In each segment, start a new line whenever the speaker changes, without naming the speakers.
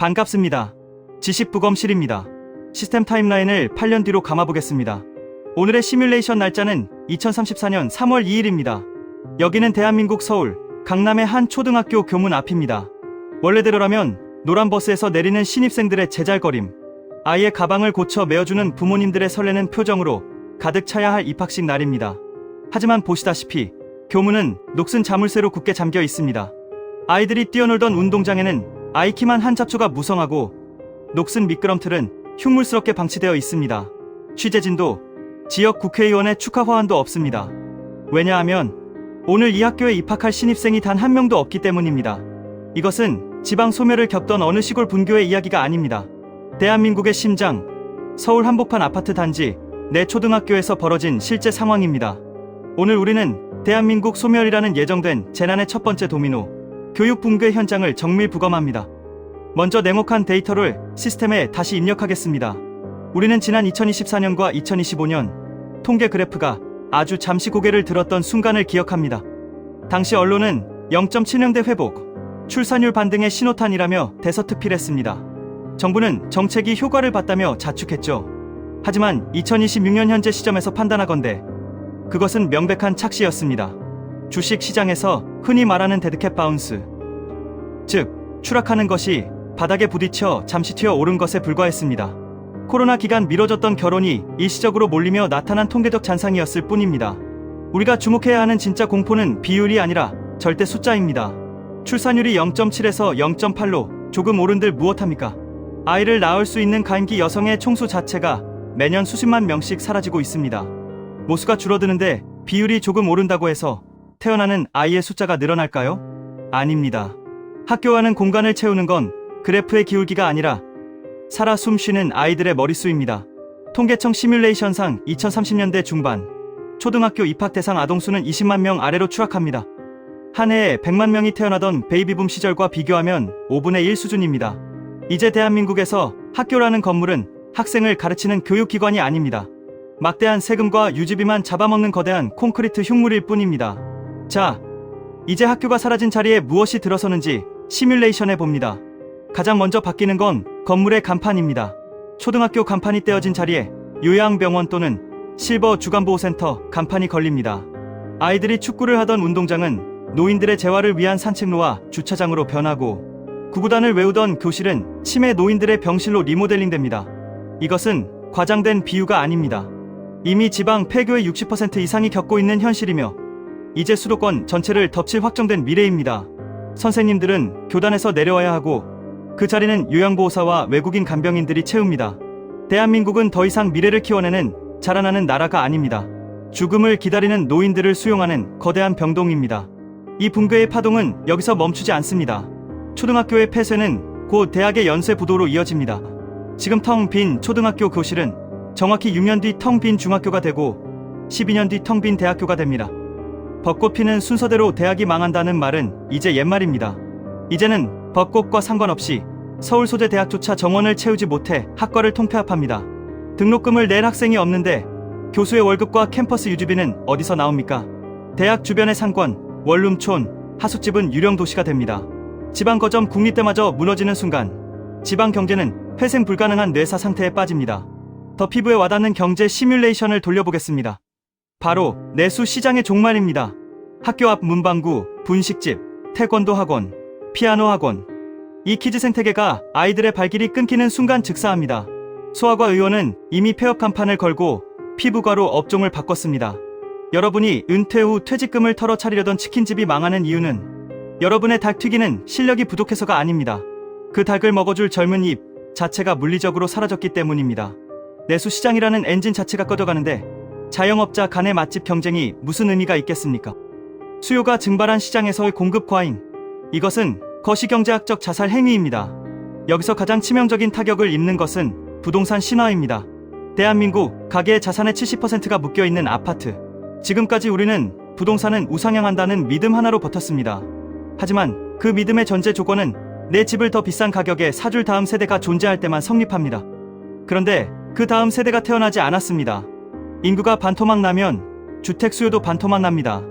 반갑습니다. 지식부검실입니다. 시스템 타임라인을 8년 뒤로 감아보겠습니다. 오늘의 시뮬레이션 날짜는 2034년 3월 2일입니다. 여기는 대한민국 서울 강남의 한 초등학교 교문 앞입니다. 원래대로라면 노란 버스에서 내리는 신입생들의 제잘거림, 아이의 가방을 고쳐 메어주는 부모님들의 설레는 표정으로 가득 차야 할 입학식 날입니다. 하지만 보시다시피 교문은 녹슨 자물쇠로 굳게 잠겨 있습니다. 아이들이 뛰어놀던 운동장에는 아이 키만 한 잡초가 무성하고 녹슨 미끄럼틀은 흉물스럽게 방치되어 있습니다. 취재진도 지역 국회의원의 축하 화환도 없습니다. 왜냐하면 오늘 이 학교에 입학할 신입생이 단 한 명도 없기 때문입니다. 이것은 지방 소멸을 겪던 어느 시골 분교의 이야기가 아닙니다. 대한민국의 심장, 서울 한복판 아파트 단지 내 초등학교에서 벌어진 실제 상황입니다. 오늘 우리는 대한민국 소멸이라는 예정된 재난의 첫 번째 도미노, 교육 붕괴 현장을 정밀 부검합니다. 먼저 냉혹한 데이터를 시스템에 다시 입력하겠습니다. 우리는 지난 2024년과 2025년 통계 그래프가 아주 잠시 고개를 들었던 순간을 기억합니다. 당시 언론은 0.7명대 회복, 출산율 반등의 신호탄이라며 대서특필했습니다. 정부는 정책이 효과를 봤다며 자축했죠. 하지만 2026년 현재 시점에서 판단하건대 그것은 명백한 착시였습니다. 주식 시장에서 흔히 말하는 데드캣 바운스. 즉, 추락하는 것이 바닥에 부딪혀 잠시 튀어 오른 것에 불과했습니다. 코로나 기간 미뤄졌던 결혼이 일시적으로 몰리며 나타난 통계적 잔상이었을 뿐입니다. 우리가 주목해야 하는 진짜 공포는 비율이 아니라 절대 숫자입니다. 출산율이 0.7에서 0.8로 조금 오른들 무엇합니까? 아이를 낳을 수 있는 가임기 여성의 총수 자체가 매년 수십만 명씩 사라지고 있습니다. 모수가 줄어드는데 비율이 조금 오른다고 해서 태어나는 아이의 숫자가 늘어날까요? 아닙니다. 학교와는 공간을 채우는 건 그래프의 기울기가 아니라 살아 숨쉬는 아이들의 머릿수입니다. 통계청 시뮬레이션상 2030년대 중반 초등학교 입학 대상 아동 수는 20만 명 아래로 추락합니다. 한 해에 100만 명이 태어나던 베이비붐 시절과 비교하면 5분의 1 수준입니다. 이제 대한민국에서 학교라는 건물은 학생을 가르치는 교육기관이 아닙니다. 막대한 세금과 유지비만 잡아먹는 거대한 콘크리트 흉물일 뿐입니다. 자, 이제 학교가 사라진 자리에 무엇이 들어서는지 시뮬레이션 해 봅니다. 가장 먼저 바뀌는 건 건물의 간판입니다. 초등학교 간판이 떼어진 자리에 요양병원 또는 실버 주간보호센터 간판이 걸립니다. 아이들이 축구를 하던 운동장은 노인들의 재활을 위한 산책로와 주차장으로 변하고 구구단을 외우던 교실은 치매 노인들의 병실로 리모델링됩니다. 이것은 과장된 비유가 아닙니다. 이미 지방 폐교의 60% 이상이 겪고 있는 현실이며 이제 수도권 전체를 덮칠 확정된 미래입니다. 선생님들은 교단에서 내려와야 하고 그 자리는 요양보호사와 외국인 간병인들이 채웁니다. 대한민국은 더 이상 미래를 키워내는 자라나는 나라가 아닙니다. 죽음을 기다리는 노인들을 수용하는 거대한 병동입니다. 이 붕괴의 파동은 여기서 멈추지 않습니다. 초등학교의 폐쇄는 곧 대학의 연쇄 부도로 이어집니다. 지금 텅 빈 초등학교 교실은 정확히 6년 뒤 텅 빈 중학교가 되고 12년 뒤 텅 빈 대학교가 됩니다. 벚꽃 피는 순서대로 대학이 망한다는 말은 이제 옛말입니다. 이제는 벚꽃과 상관없이 서울 소재 대학조차 정원을 채우지 못해 학과를 통폐합합니다. 등록금을 낼 학생이 없는데 교수의 월급과 캠퍼스 유지비는 어디서 나옵니까? 대학 주변의 상권, 원룸촌, 하숙집은 유령 도시가 됩니다. 지방 거점 국립대마저 무너지는 순간 지방 경제는 회생 불가능한 뇌사 상태에 빠집니다. 더 피부에 와닿는 경제 시뮬레이션을 돌려보겠습니다. 바로 내수 시장의 종말입니다. 학교 앞 문방구, 분식집, 태권도 학원, 피아노 학원. 이 키즈 생태계가 아이들의 발길이 끊기는 순간 즉사합니다. 소아과 의원은 이미 폐업 간판을 걸고 피부과로 업종을 바꿨습니다. 여러분이 은퇴 후 퇴직금을 털어 차리려던 치킨집이 망하는 이유는 여러분의 닭 튀기는 실력이 부족해서가 아닙니다. 그 닭을 먹어줄 젊은 입 자체가 물리적으로 사라졌기 때문입니다. 내수 시장이라는 엔진 자체가 꺼져가는데 자영업자 간의 맛집 경쟁이 무슨 의미가 있겠습니까? 수요가 증발한 시장에서의 공급 과잉. 이것은 거시경제학적 자살 행위입니다. 여기서 가장 치명적인 타격을 입는 것은 부동산 신화입니다. 대한민국 가계의 자산의 70%가 묶여 있는 아파트. 지금까지 우리는 부동산은 우상향한다는 믿음 하나로 버텼습니다. 하지만 그 믿음의 전제 조건은 내 집을 더 비싼 가격에 사줄 다음 세대가 존재할 때만 성립합니다. 그런데 그 다음 세대가 태어나지 않았습니다. 인구가 반토막 나면 주택 수요도 반토막 납니다.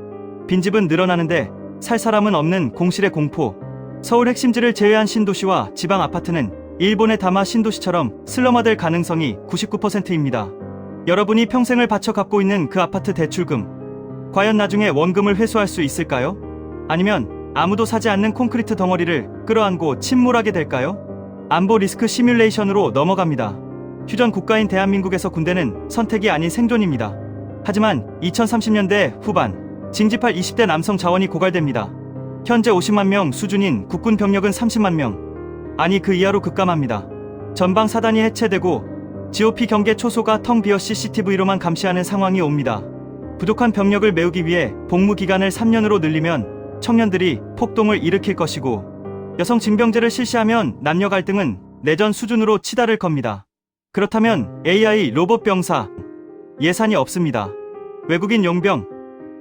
빈집은 늘어나는데 살 사람은 없는 공실의 공포. 서울 핵심지를 제외한 신도시와 지방 아파트는 일본의 다마 신도시처럼 슬럼화될 가능성이 99%입니다. 여러분이 평생을 바쳐 갖고 있는 그 아파트 대출금, 과연 나중에 원금을 회수할 수 있을까요? 아니면 아무도 사지 않는 콘크리트 덩어리를 끌어안고 침몰하게 될까요? 안보 리스크 시뮬레이션으로 넘어갑니다. 휴전 국가인 대한민국에서 군대는 선택이 아닌 생존입니다. 하지만 2030년대 후반 징집할 20대 남성 자원이 고갈됩니다. 현재 50만 명 수준인 국군 병력은 30만 명. 아니 그 이하로 급감합니다. 전방 사단이 해체되고 GOP 경계 초소가 텅 비어 CCTV로만 감시하는 상황이 옵니다. 부족한 병력을 메우기 위해 복무 기간을 3년으로 늘리면 청년들이 폭동을 일으킬 것이고 여성 징병제를 실시하면 남녀 갈등은 내전 수준으로 치달을 겁니다. 그렇다면 AI 로봇 병사 예산이 없습니다. 외국인 용병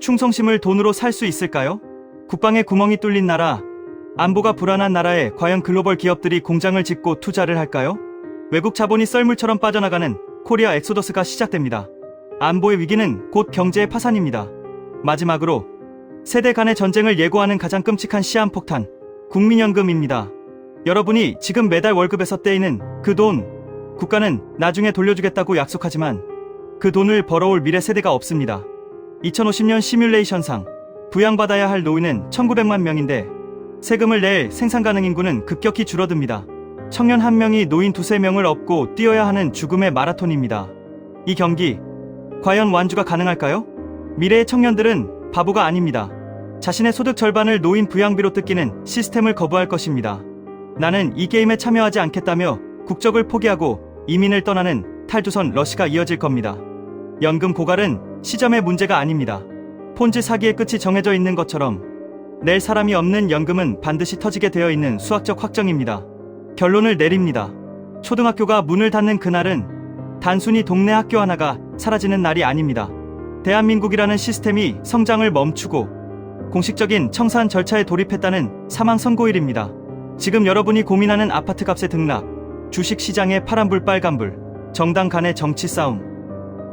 충성심을 돈으로 살 수 있을까요? 국방에 구멍이 뚫린 나라 안보가 불안한 나라에 과연 글로벌 기업들이 공장을 짓고 투자를 할까요? 외국 자본이 썰물처럼 빠져나가는 코리아 엑소더스가 시작됩니다. 안보의 위기는 곧 경제의 파산입니다. 마지막으로 세대 간의 전쟁을 예고하는 가장 끔찍한 시한폭탄 국민연금입니다. 여러분이 지금 매달 월급에서 떼이는 그 돈 국가는 나중에 돌려주겠다고 약속하지만 그 돈을 벌어올 미래 세대가 없습니다. 2050년 시뮬레이션상 부양받아야 할 노인은 1900만 명인데 세금을 낼 생산 가능 인구는 급격히 줄어듭니다. 청년 한 명이 노인 두세 명을 업고 뛰어야 하는 죽음의 마라톤입니다. 이 경기 과연 완주가 가능할까요? 미래의 청년들은 바보가 아닙니다. 자신의 소득 절반을 노인 부양비로 뜯기는 시스템을 거부할 것입니다. 나는 이 게임에 참여하지 않겠다며 국적을 포기하고 이민을 떠나는 탈주선 러시가 이어질 겁니다. 연금 고갈은 시점의 문제가 아닙니다. 폰지 사기의 끝이 정해져 있는 것처럼 낼 사람이 없는 연금은 반드시 터지게 되어 있는 수학적 확정입니다. 결론을 내립니다. 초등학교가 문을 닫는 그날은 단순히 동네 학교 하나가 사라지는 날이 아닙니다. 대한민국이라는 시스템이 성장을 멈추고 공식적인 청산 절차에 돌입했다는 사망 선고일입니다. 지금 여러분이 고민하는 아파트 값의 등락, 주식 시장의 파란불 빨간불, 정당 간의 정치 싸움.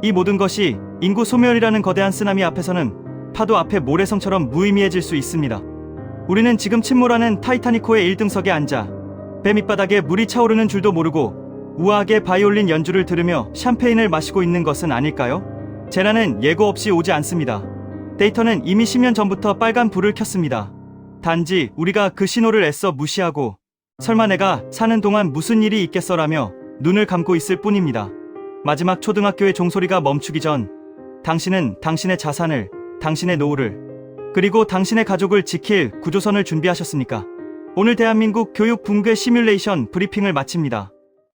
이 모든 것이 인구 소멸이라는 거대한 쓰나미 앞에서는 파도 앞에 모래성처럼 무의미해질 수 있습니다. 우리는 지금 침몰하는 타이타니코의 1등석에 앉아 배 밑바닥에 물이 차오르는 줄도 모르고 우아하게 바이올린 연주를 들으며 샴페인을 마시고 있는 것은 아닐까요? 재난은 예고 없이 오지 않습니다. 데이터는 이미 10년 전부터 빨간 불을 켰습니다. 단지 우리가 그 신호를 애써 무시하고 설마 내가 사는 동안 무슨 일이 있겠어라며 눈을 감고 있을 뿐입니다. 마지막 초등학교의 종소리가 멈추기 전 당신은 당신의 자산을, 당신의 노후를, 그리고 당신의 가족을 지킬 구조선을 준비하셨습니까? 오늘 대한민국 교육 붕괴 시뮬레이션 브리핑을 마칩니다.